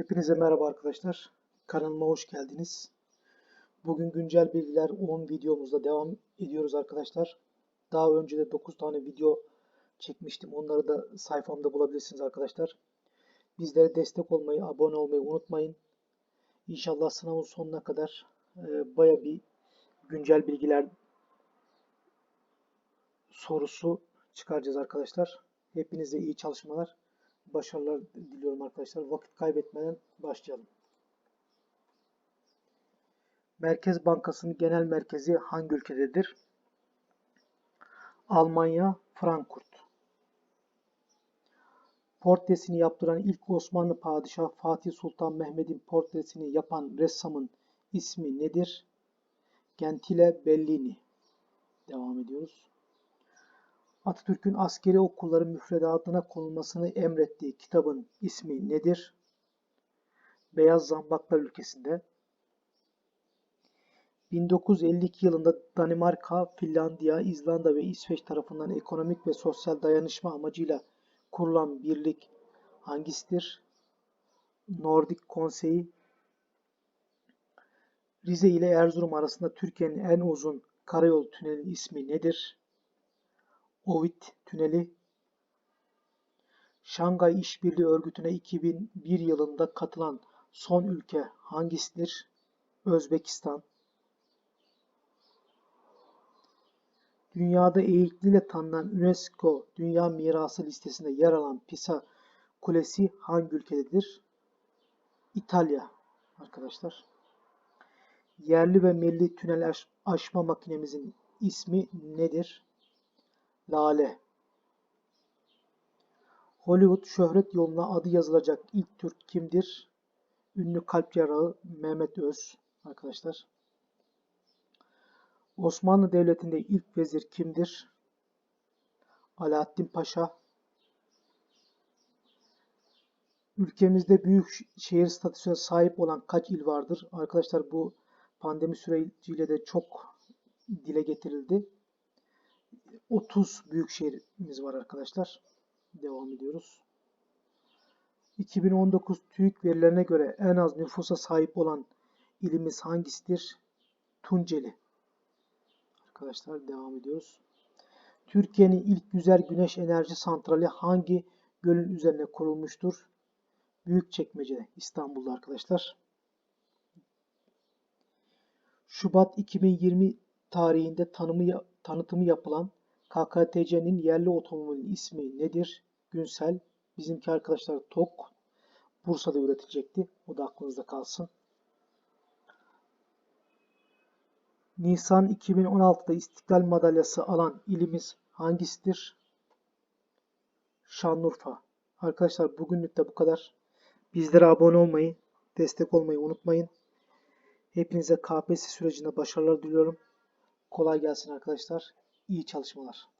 Hepinize merhaba arkadaşlar. Kanalıma hoş geldiniz. Bugün güncel bilgiler 10 videomuzda devam ediyoruz arkadaşlar. Daha önce de 9 tane video çekmiştim. Onları da sayfamda bulabilirsiniz arkadaşlar. Bizlere destek olmayı, abone olmayı unutmayın. İnşallah sınavın sonuna kadar e, baya bir güncel bilgiler sorusu çıkaracağız arkadaşlar. Hepinize iyi çalışmalar, başarılar diliyorum arkadaşlar. Vakit kaybetmeden başlayalım. Merkez Bankası'nın genel merkezi hangi ülkededir? Almanya, Frankfurt. Portresini yaptıran ilk Osmanlı padişahı Fatih Sultan Mehmet'in portresini yapan ressamın ismi nedir? Gentile Bellini. Devam ediyoruz. Atatürk'ün askeri okulların müfredatına konulmasını emrettiği kitabın ismi nedir? Beyaz Zambaklar ülkesinde. 1952 yılında Danimarka, Finlandiya, İzlanda ve İsveç tarafından ekonomik ve sosyal dayanışma amacıyla kurulan birlik hangisidir? Nordik Konseyi. Rize ile Erzurum arasında Türkiye'nin en uzun karayol tünelinin ismi nedir? Ovid Tüneli. Şangay İşbirliği Örgütü'ne 2001 yılında katılan son ülke hangisidir? Özbekistan. Dünyada eğikliğiyle tanınan UNESCO Dünya Mirası listesinde yer alan Pisa Kulesi hangi ülkededir? İtalya arkadaşlar. Yerli ve milli tünel aş aşma makinemizin ismi nedir? Lale. Hollywood şöhret yoluna adı yazılacak ilk Türk kimdir? Ünlü kalp cerrahı Mehmet Öz arkadaşlar. Osmanlı Devleti'nde ilk vezir kimdir? Alaaddin Paşa. Ülkemizde büyük şehir statüsüne sahip olan kaç il vardır? Arkadaşlar bu pandemi süreciyle de çok dile getirildi. 30 büyük şehrimiz var arkadaşlar. Devam ediyoruz. 2019 TÜİK verilerine göre en az nüfusa sahip olan ilimiz hangisidir? Tunceli. Arkadaşlar devam ediyoruz. Türkiye'nin ilk güzel güneş enerji santrali hangi gölün üzerine kurulmuştur? Büyükçekmece, İstanbul'da arkadaşlar. Şubat 2020 tarihinde tanımı, tanıtımı yapılan KKTC'nin yerli otomobilin ismi nedir? Günsel. Bizimki arkadaşlar TOK. Bursa'da üretilecekti. O da aklınızda kalsın. Nisan 2016'da İstiklal Madalyası alan ilimiz hangisidir? Şanlıurfa. Arkadaşlar bugünlük de bu kadar. Bizlere abone olmayı, destek olmayı unutmayın. Hepinize KPSS sürecinde başarılar diliyorum. Kolay gelsin arkadaşlar. İyi çalışmalar.